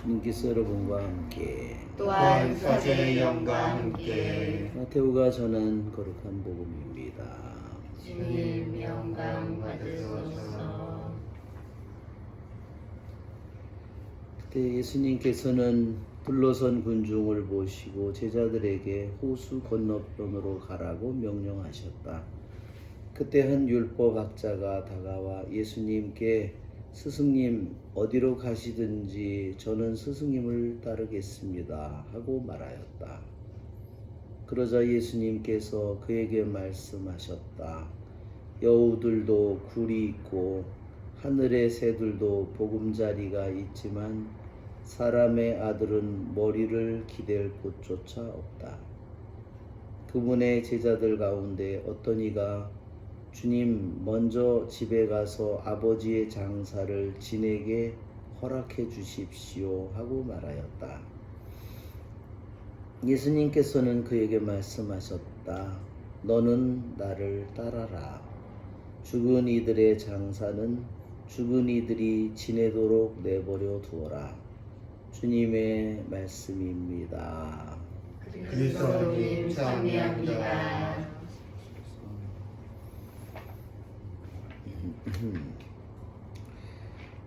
주님께서 여러분과 함께 또한 사제의 영과 함께 마테오가 전한 거룩한 복음입니다. 주님 영광 받으소서 그때 예수님께서는 둘러선 군중을 보시고 제자들에게 호수 건너편으로 가라고 명령하셨다. 그때 한 율법 학자가 다가와 예수님께 스승님 어디로 가시든지 저는 스승님을 따르겠습니다 하고 말하였다. 그러자 예수님께서 그에게 말씀하셨다. 여우들도 굴이 있고 하늘의 새들도 보금자리가 있지만 사람의 아들은 머리를 기댈 곳조차 없다. 그분의 제자들 가운데 어떤 이가 주님 먼저 집에 가서 아버지의 장사를 지내게 허락해 주십시오 하고 말하였다. 예수님께서는 그에게 말씀하셨다. 너는 나를 따라라. 죽은 이들의 장사는 죽은 이들이 지내도록 내버려 두어라. 주님의 말씀입니다. 그리스도님 참여합니다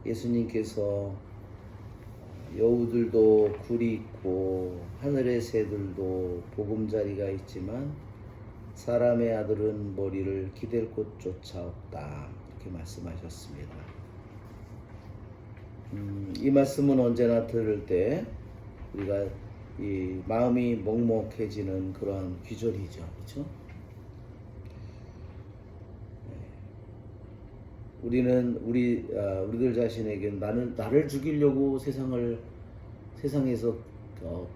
예수님께서 여우들도 굴이 있고 하늘의 새들도 보금자리가 있지만 사람의 아들은 머리를 기댈 곳조차 없다 이렇게 말씀하셨습니다. 음, 이 말씀은 언제나 들을 때 우리가 이 마음이 먹먹해지는 그런 귀절이죠, 그렇죠? 우리는 우리 아, 우리들 자신에게 나는 나를 죽이려고 세상을 세상에서 어,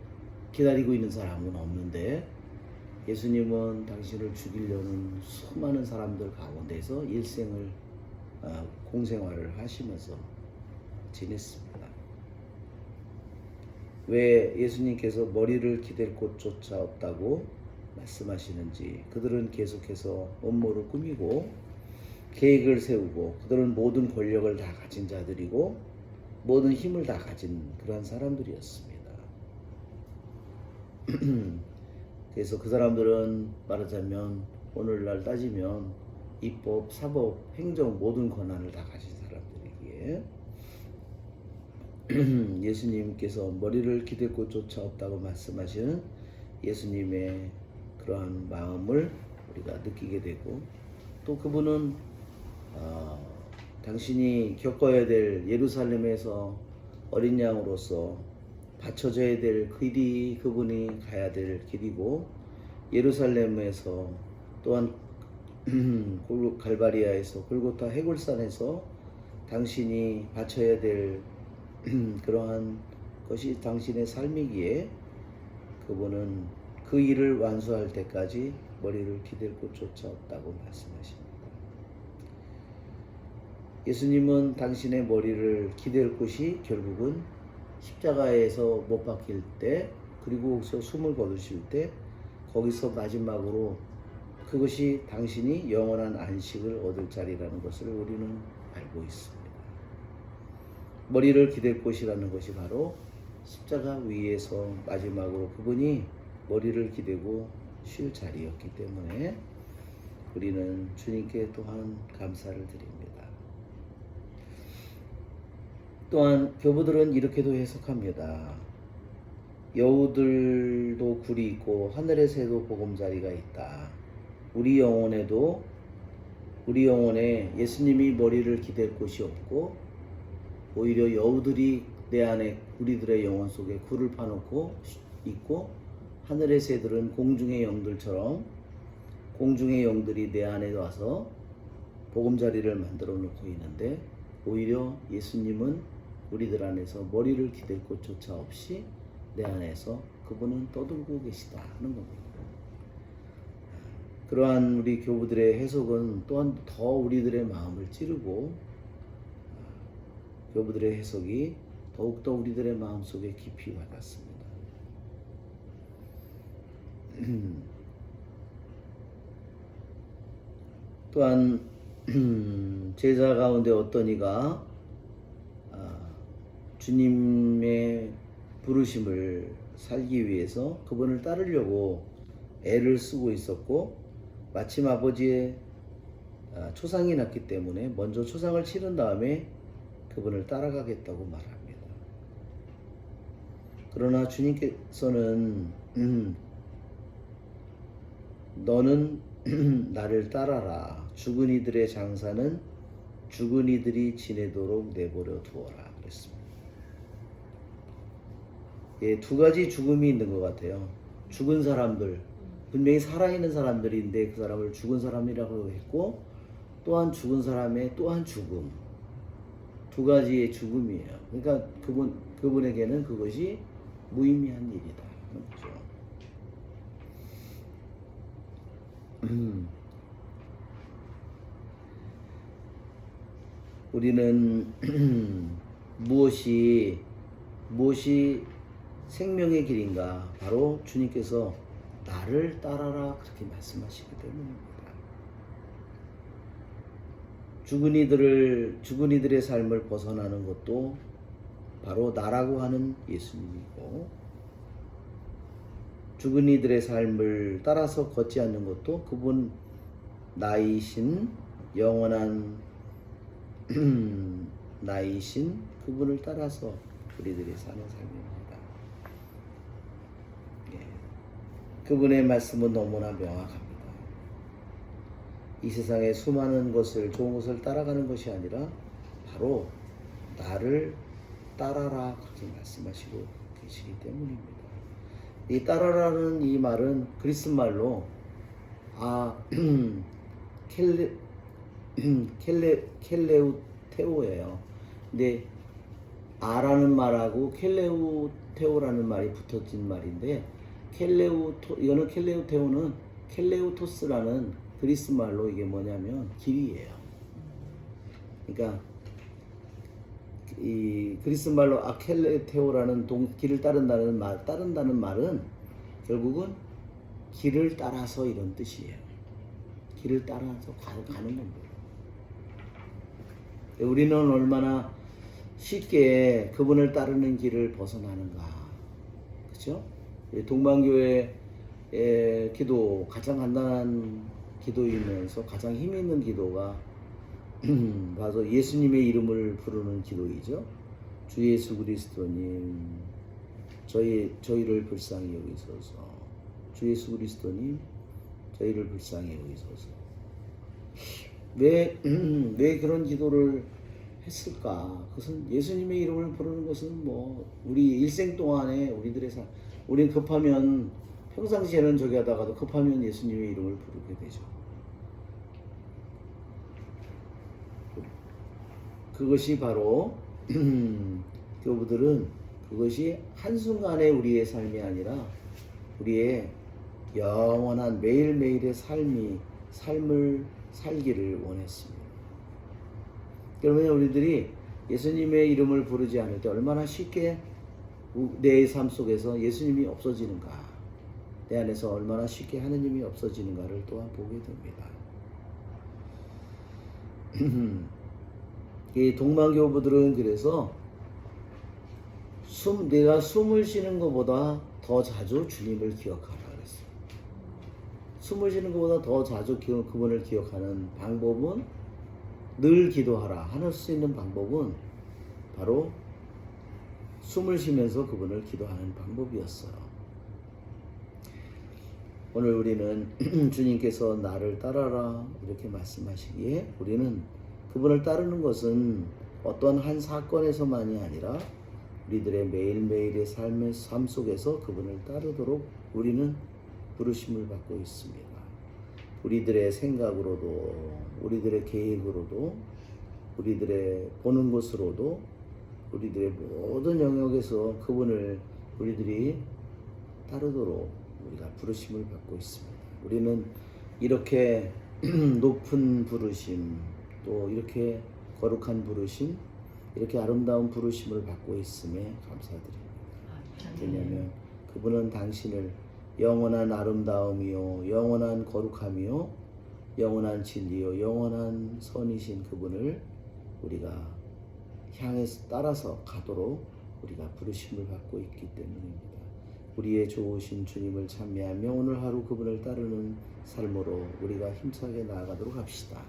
기다리고 있는 사람은 없는데 예수님은 당신을 죽이려는 수많은 사람들 가운데서 일생을 아, 공생활을 하시면서 지냈습니다. 왜 예수님께서 머리를 기댈 곳조차 없다고 말씀하시는지 그들은 계속해서 업무를 꾸미고 계획을 세우고 그들은 모든 권력을 다 가진 자들이고 모든 힘을 다 가진 그러한 사람들이었습니다. 그래서 그 사람들은 말하자면 오늘날 따지면 입법, 사법, 행정 모든 권한을 다 가진 사람들이기에 예수님께서 머리를 기댈 곳조차 없다고 말씀하시는 예수님의 그러한 마음을 우리가 느끼게 되고 또 그분은 어, 당신이 겪어야 될 예루살렘에서 어린 양으로서 바쳐져야 될 길이 그분이 가야 될 길이고 예루살렘에서 또한 골- 갈바리아에서 골고타 해골산에서 당신이 바쳐야 될 그러한 것이 당신의 삶이기에 그분은 그 일을 완수할 때까지 머리를 기댈 곳조차 없다고 말씀하십니다. 예수님은 당신의 머리를 기댈 곳이 결국은 십자가에서 못 박힐 때 그리고 거기서 숨을 거두실 때 거기서 마지막으로 그것이 당신이 영원한 안식을 얻을 자리라는 것을 우리는 알고 있습니다. 머리를 기댈 곳이라는 것이 바로 십자가 위에서 마지막으로 그분이 머리를 기대고 쉴 자리였기 때문에 우리는 주님께 또한 감사를 드립니다. 또한 교부들은 이렇게도 해석합니다. 여우들도 굴이 있고 하늘의 새도 보금자리가 있다. 우리 영혼에도 우리 영혼에 예수님이 머리를 기댈 곳이 없고 오히려 여우들이 내 안에 우리들의 영혼 속에 굴을 파놓고 있고 하늘의 새들은 공중의 영들처럼 공중의 영들이 내 안에 와서 보금자리를 만들어 놓고 있는데 오히려 예수님은 우리들 안에서 머리를 기댈 곳조차 없이 내 안에서 그분은 떠들고 계시다 하는 겁니다. 그러한 우리 교부들의 해석은 또한 더 우리들의 마음을 찌르고 교부들의 해석이 더욱더 우리들의 마음속에 깊이 와닿습니다. 또한 제자 가운데 어떤 이가 아, 주님의 부르심을 살기 위해서 그분을 따르려고 애를 쓰고 있었고 마침 아버지의 아, 초상이 났기 때문에 먼저 초상을 치른 다음에 그분을 따라가겠다고 말합니다. 그러나 주님께서는 음, 너는 나를 따라라. 죽은 이들의 장사는 죽은 이들이 지내도록 내버려 두어라. 그랬습니다. 예, 두 가지 죽음이 있는 것 같아요. 죽은 사람들, 분명히 살아있는 사람들인데 그 사람을 죽은 사람이라고 했고, 또한 죽은 사람의 또한 죽음. 두 가지의 죽음이에요. 그러니까 그분, 그분에게는 그것이 무의미한 일이다. 그렇죠. 음. 우리는 무엇이 무엇이 생명의 길인가? 바로 주님께서 나를 따라라 그렇게 말씀하시기 때문입니다. 죽은 이들을 죽은 이들의 삶을 벗어나는 것도 바로 나라고 하는 예수님이고 죽은 이들의 삶을 따라서 걷지 않는 것도 그분 나이신 영원한 나이신 그분을 따라서 우리들이 사는 삶입니다. 예. 그분의 말씀은 너무나 명확합니다. 이 세상의 수많은 것을 좋은 것을 따라가는 것이 아니라 바로 나를 따라라 그렇게 말씀하시고 계시기 때문입니다. 이 따라라는 이 말은 그리스 말로 아 켈레 켈레 켈레우테오예요. 근데 아라는 말하고 켈레우테오라는 말이 붙어진 말인데 켈레우토 이거는 켈레우테오는 켈레우토스라는 그리스 말로 이게 뭐냐면 길이에요. 그러니까 이 그리스 말로 아켈레테오라는 동 길을 따른다는 말 따른다는 말은 결국은 길을 따라서 이런 뜻이에요. 길을 따라서 가, 가는 겁니다. 우리는 얼마나 쉽게 그분을 따르는 길을 벗어나는가. 그렇죠? 동방교회 의 기도 가장 간단한 기도이면서 가장 힘 있는 기도가 바로 예수님의 이름을 부르는 기도이죠. 주 예수 그리스도님, 저희 저희를 불쌍히 여기소서. 주 예수 그리스도님, 저희를 불쌍히 여기소서. 왜, 왜 그런 기도를 했을까? 그것은 예수님의 이름을 부르는 것은 뭐 우리 일생 동안에 우리들의 삶, 우리 급하면 평상시에는 저기 하다가도 급하면 예수님의 이름을 부르게 되죠. 그것이 바로 교부들은 그것이 한순간의 우리의 삶이 아니라 우리의 영원한 매일매일의 삶이 삶을 살기를 원했습니다. 그러면 우리들이 예수님의 이름을 부르지 않을 때 얼마나 쉽게 내 삶 속에서 예수님이 없어지는가, 내 안에서 얼마나 쉽게 하느님이 없어지는가를 또한 보게 됩니다. 이 동방교부들은 그래서 숨 내가 숨을 쉬는 것보다 더 자주 주님을 기억하라 그랬어요. 숨을 쉬는 것보다 더 자주 그분을 기억하는 방법은 늘 기도하라 하는 수 있는 방법은 바로 숨을 쉬면서 그분을 기도하는 방법이었어요. 오늘 우리는 주님께서 나를 따라라 이렇게 말씀하시기에 우리는 그분을 따르는 것은 어떤 한 사건에서만이 아니라 우리들의 매일매일의 삶의 삶 속에서 그분을 따르도록 우리는 부르심을 받고 있습니다. 우리들의 생각으로도, 우리들의 계획으로도, 우리들의 보는 것으로도, 우리들의 모든 영역에서 그분을 우리들이 따르도록 우리가 부르심을 받고 있습니다. 우리는 이렇게 높은 부르심, 또 이렇게 거룩한 부르심, 이렇게 아름다운 부르심을 받고 있음에 감사드립니다. 왜냐하면 그분은 당신을 영원한 아름다움이요, 영원한 거룩함이요, 영원한 진리요, 영원한 선이신 그분을 우리가 향해서 따라서 가도록 우리가 부르심을 받고 있기 때문입니다. 우리의 좋으신 주님을 찬미하며 오늘 하루 그분을 따르는 삶으로 우리가 힘차게 나아가도록 합시다.